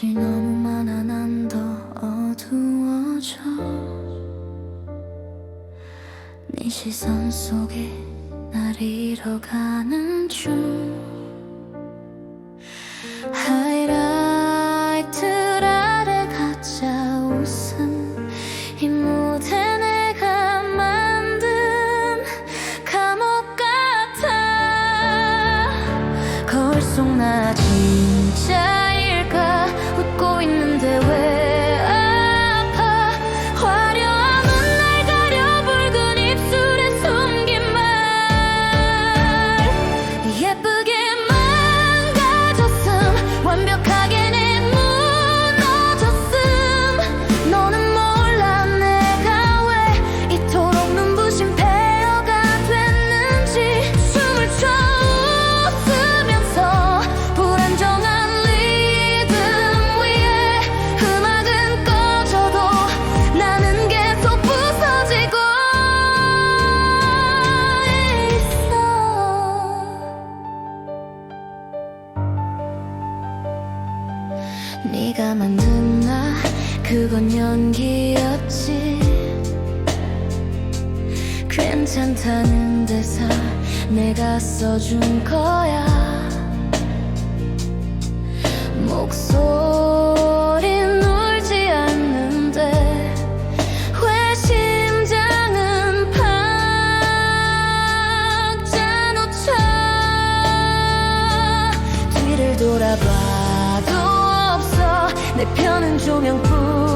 빛이 너무 많아 난 더 어두워져. 네 시선 속에 날 잃어가는 중. 하이라이트 아래 가짜 웃음. 이 무대 내가 만든 감옥 같아. 거울 속 나 진짜 네가 만든 나 그건 연기였지. 괜찮다는 대사 내가 써준 거야. 목소리 내 편은 조명뿐